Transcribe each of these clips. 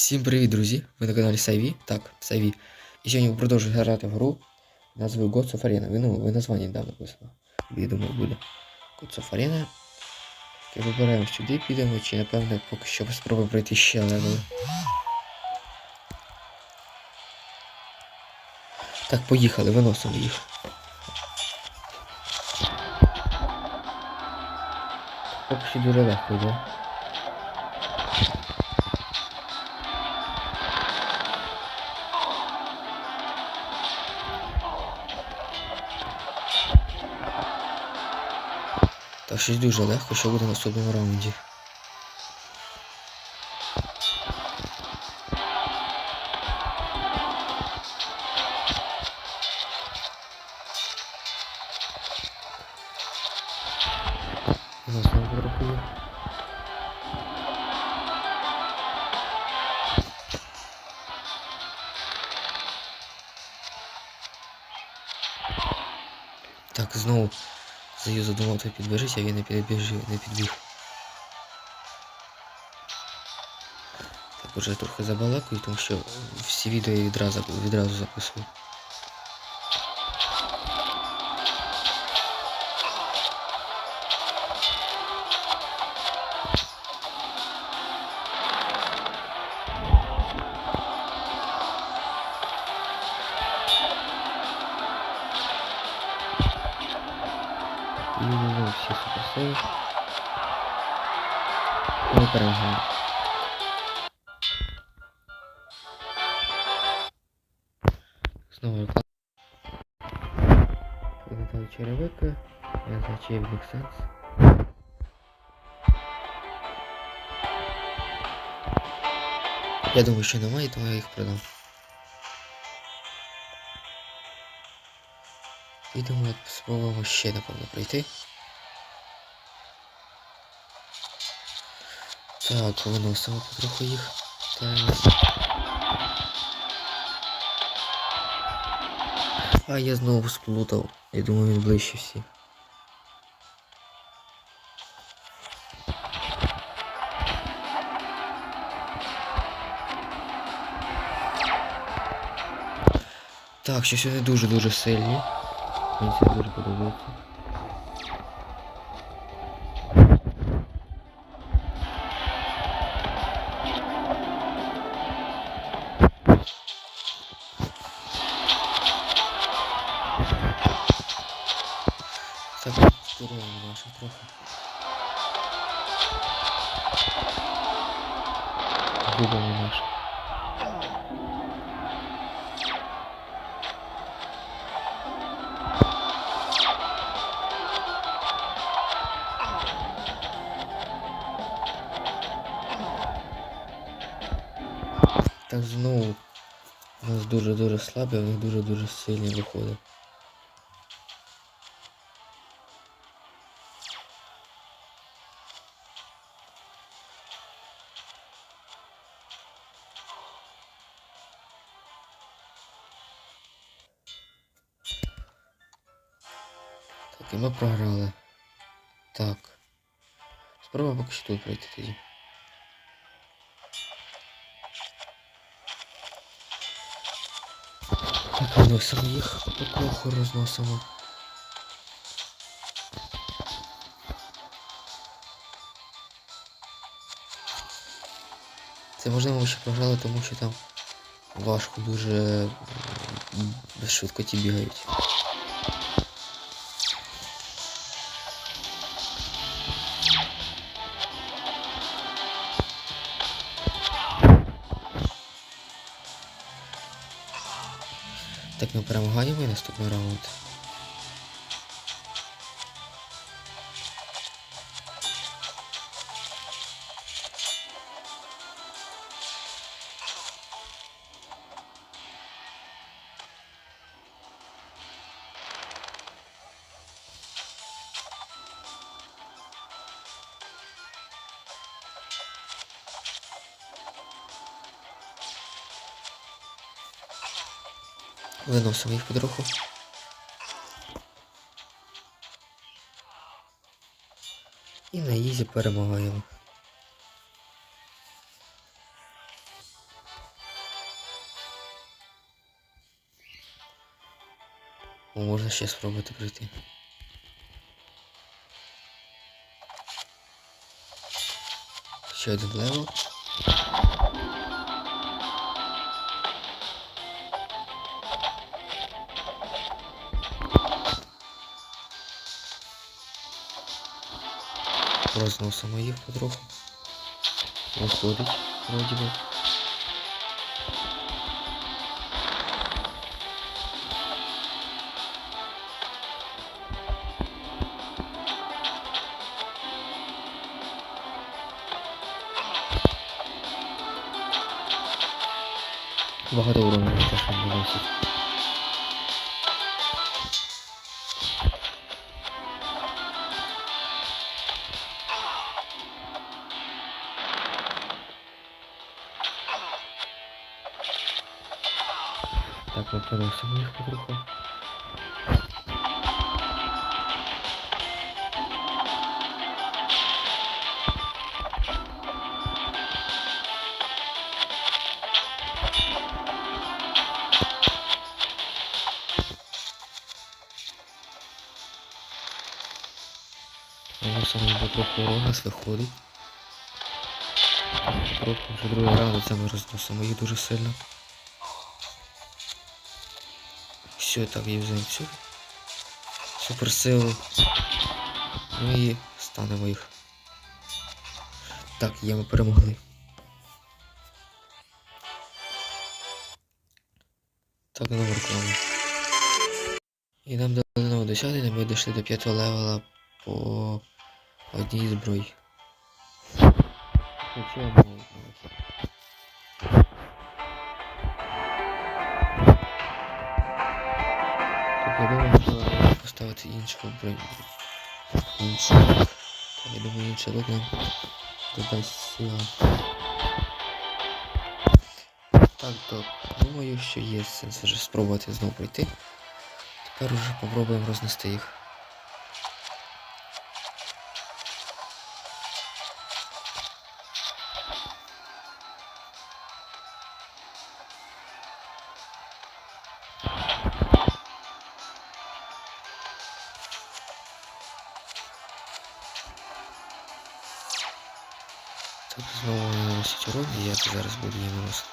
Всім привіт, друзі! Ви на каналі Сайві. Так, Сайві. І сьогодні ми продовжуємо грати в гру назвою God of Arena. Ви, ну, ви названня недавно написано. Я думаю, буде. God of Arena. Так, вибираємо сюди, підемо, чи напевно поки що спробуємо пройти ще левели. Так, поїхали, виносимо їх. Поки що дуже легко йде. Так, щось дуже легко, що буде в наступному раунді. Заю задумав той підбіжить, а він не підбіжив, не підбіг. Так, уже трохи забалакую, тому що всі відео я відразу, відразу записую. Ми перемагаємо. Знову реклама. Вилетали черевики. Я зачем них сенс. Я думаю, що немає, тому я їх продам. І думаю, спробуємо ще напевно пройти. Так, виносимо потроху їх. Так. А я знову сплутав. Я думаю, він ближче всіх. Так, щось вони дуже-дуже сильні. Мені це дуже подобається. слабі, а в них дуже-дуже сильні виходить. Так, і ми програли. Так. Спробуємо поки що тут пройти тоді. Виносимо їх потроху розносимо. Це можливо ще програли, тому що там важко дуже швидко ті бігають. Так ми перемагаємо і наступний раунд. виносимо їх потроху. І на Ізі перемагаємо. О, можна ще спробувати прийти. Ще один левел. Розносимо їх потроху. Виходить, вроді би. Багато урону теж не ми переносимо їх потроху. Голосом потроху урон виходить. Потроху вже другий раунд, це ми розносимо їх дуже сильно. Все, так, юзаємо всю суперсилу. Ну і станемо їх. Так, є, ми перемогли. Так, номер клану. І нам дали нове досягнення, ми дійшли до п'ятого левела по одній зброї. Хоча я думаю, що поставити іншу броню. Інший лук. Я думаю, інший лук додасть. Так, то думаю, що є сенс вже спробувати знову пройти. Тепер вже попробуємо рознести їх. знову вони наносять урон, і я зараз буду їм наносити.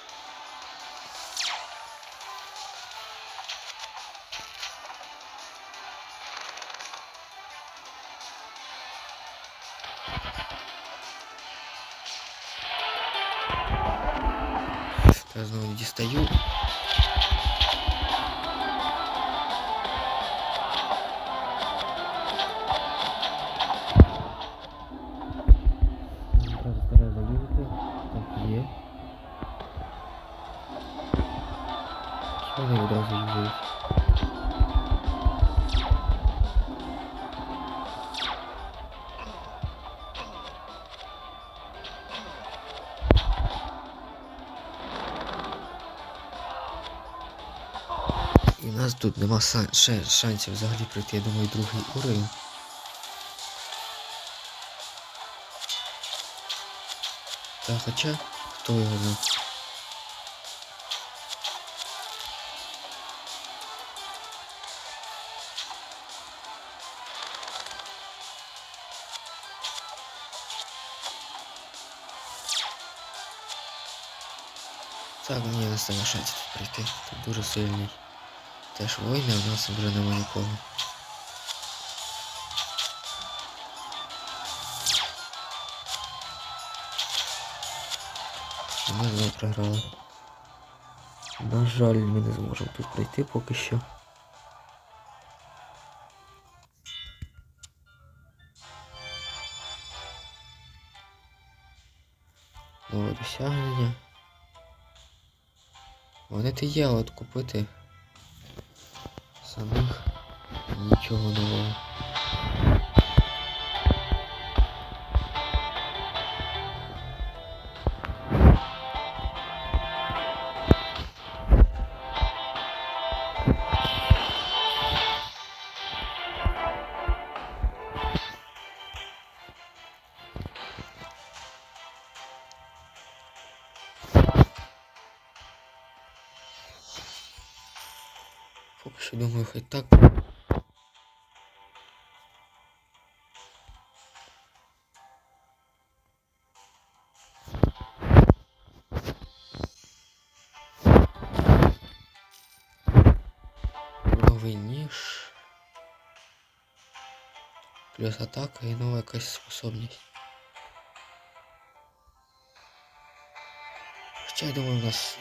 Так, знову дістаю. Нас тут нема шансів взагалі пройти, я думаю, другий уровень. Та хоча, хто його знає. Так, мені не стало шансів прийти. Тут дуже сильний. Теж воїни, в нас вже нема нікого. Ми знову програли. На жаль, ми не зможемо тут пройти поки що. Нове досягнення. Вони то є, от купити нічого нового. Поки що думаю, хай так. Плюс атака і нова якась способність. Хоча я думаю, у нас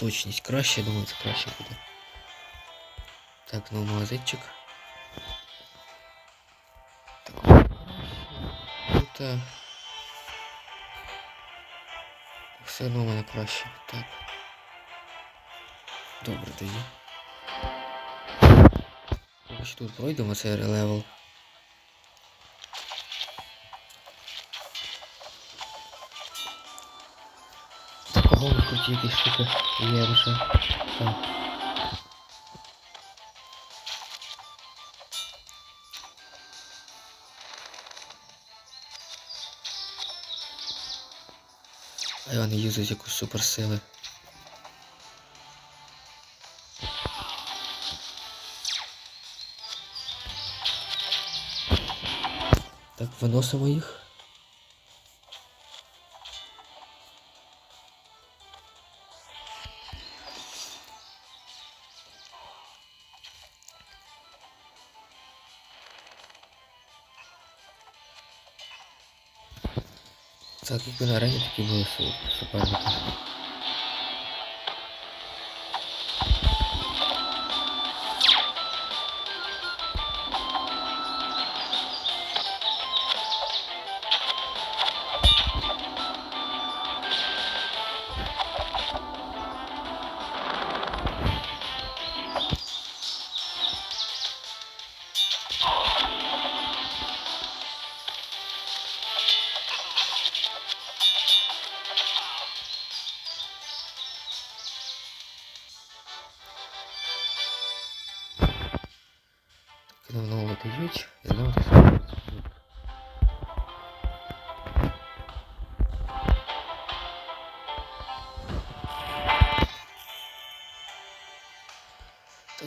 точність краще, я думаю, це краще буде. Так, ну магазинчик. Так, тут е, все одно у мене краще. Так. Добре тоді. Ось тут пройдемо цей левел. Кого тут якісь штуки є вже. Так. А вони якусь суперсили. Так, виносимо їх. Так, якби на арені такі були су- суперники.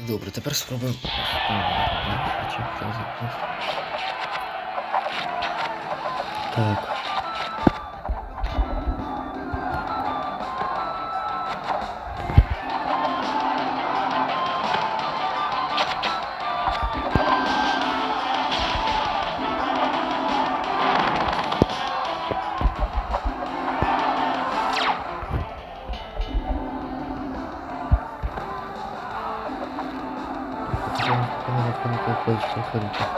Добре, тепер спробуємо. Так. Так,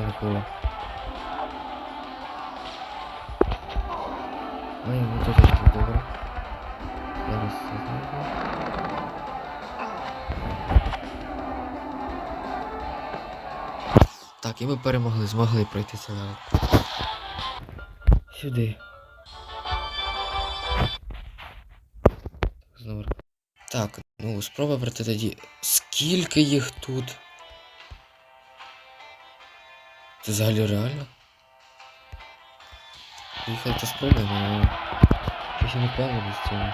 Погано було. Маємо тут дуже добре. Зараз це зробимо. Так, і ми перемогли, змогли пройти це левел. Сюди. Так, ну спроба пройти тоді. Скільки їх тут? Це взагалі реально? Їхати то спробуємо, але щось я не певний з цьому.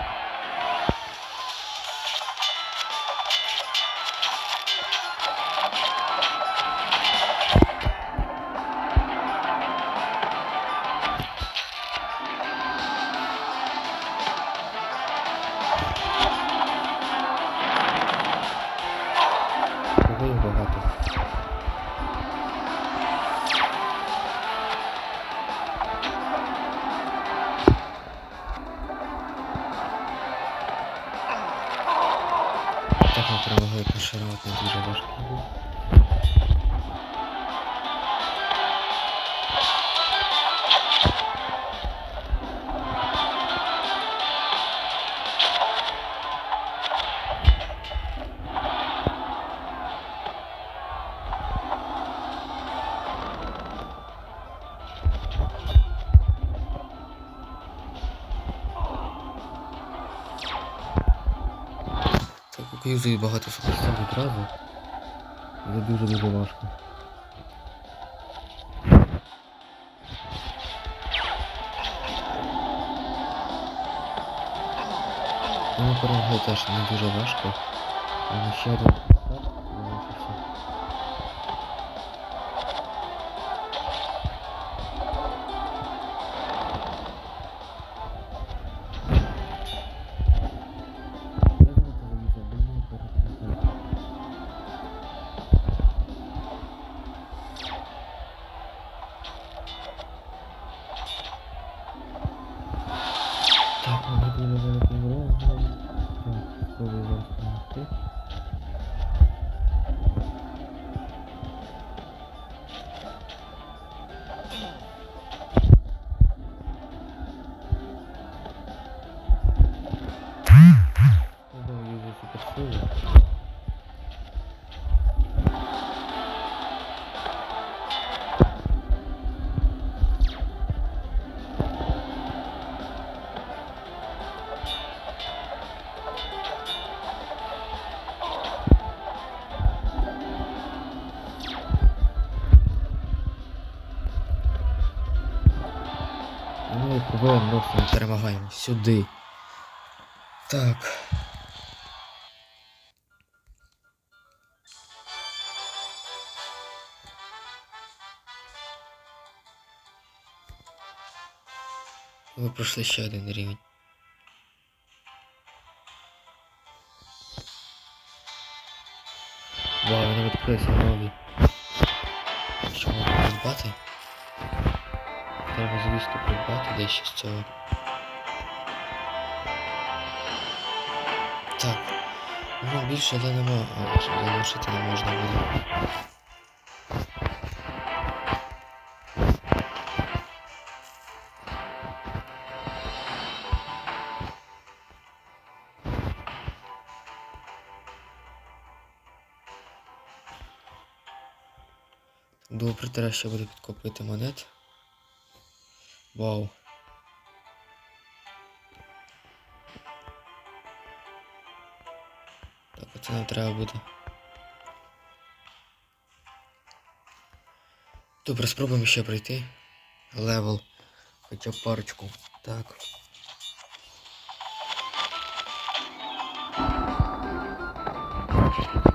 Юзаю багато суперстав відразу. Це дуже-дуже важко. Ну, перемогли теж не дуже важко. Але ще один Просто ми перемагаємо. Сюди. Так. Ви пройшли ще один рівень. Вау, вони відкрилися нові. Що можна придбати? Звісно, придбати дещо з цього. Так. Ну, більше але нема, а щоб залишити не можна буде. Добре, треба ще буде підкопити монет. Вау. Так, оце нам треба буде. Добре, спробуємо ще пройти. Левел. Хоча б парочку. Так. Так.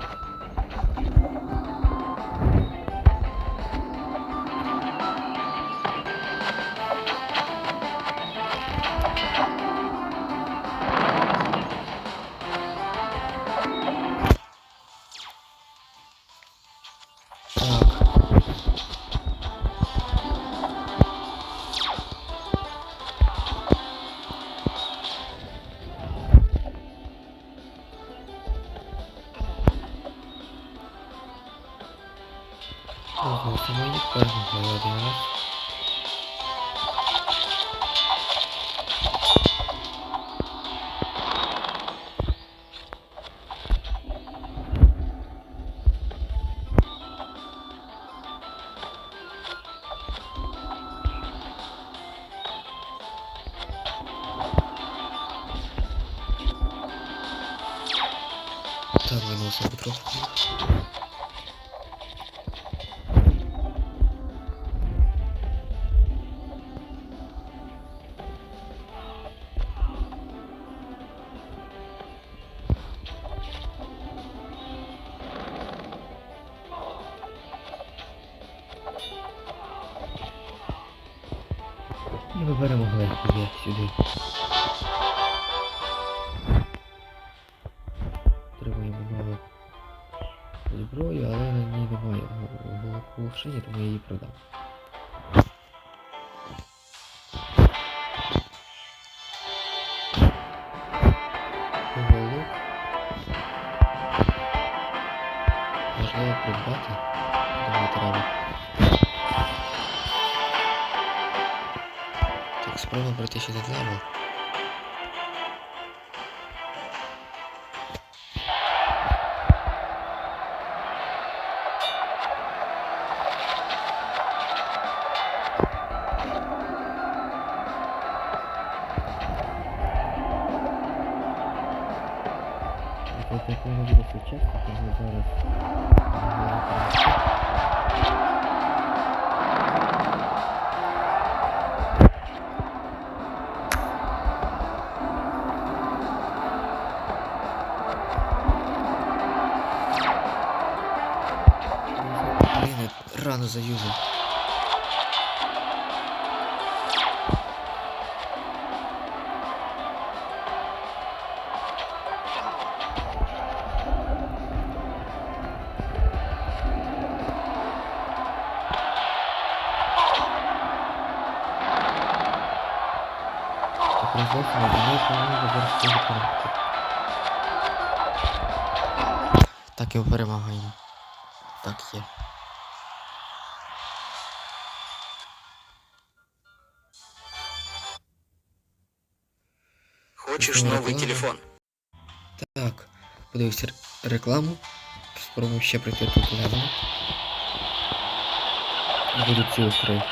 Так, виносимо потроху. Так, спробуємо пройти ще левел. Дні, по-моєму, зараз це перемогти. Так його перемагаємо. Так є. Хочешь новый телефон? Так, подивився рекламу. Спробуємо ще пройти тут левел. Буду цілих три.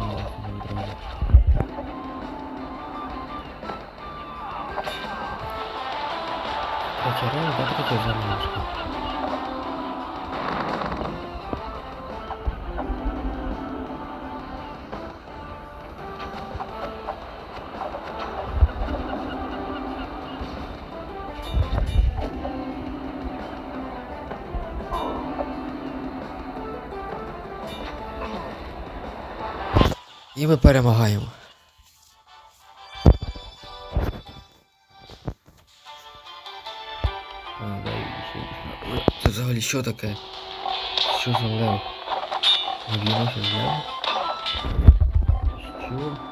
Сігнал, це не можна відразу. Третя роль, да, ми перемагаємо. Це взагалі що таке? Що за лев? Ми б'ємося з? Що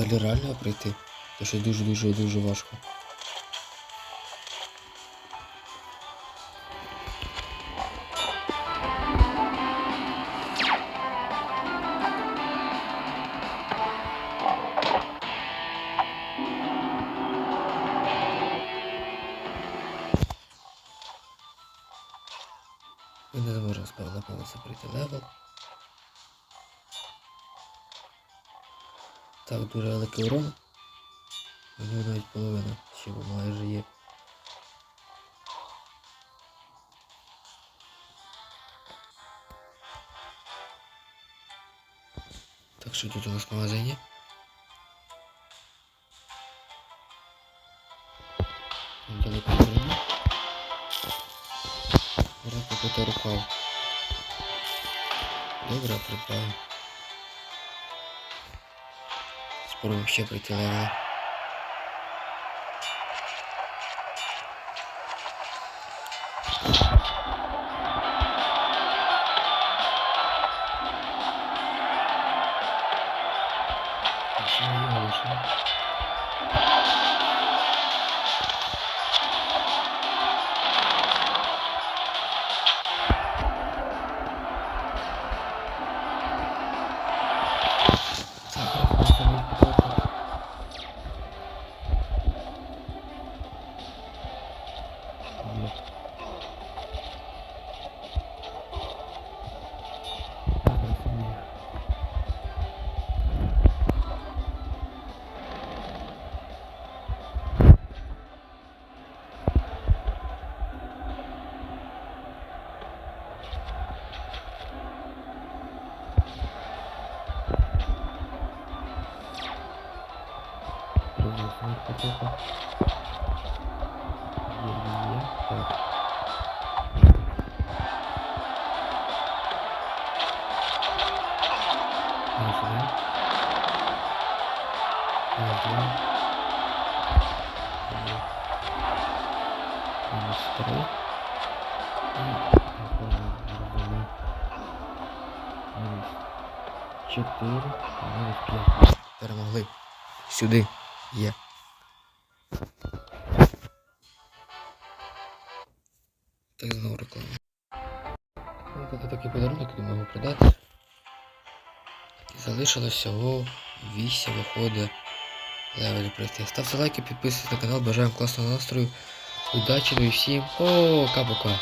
Взагалі реально пройти? Це ще дуже-дуже дуже важко. Так, дуже великий урон. У нього навіть половина ще майже є. Так що тут у нас в магазині? Далеко сторони. Зараз купити рукав. Добре, придбаю. Спробуємо ще чотири. п'ять. Перемогли. Сюди. Є. Так знову реклама. Ну, Це такий подарунок, думаю, його продати. Залишилось всього 8 виходить левелів пройти. Ставте лайки, підписуйтесь на канал, бажаємо класного настрою. Удачі, ну і всім пока-пока.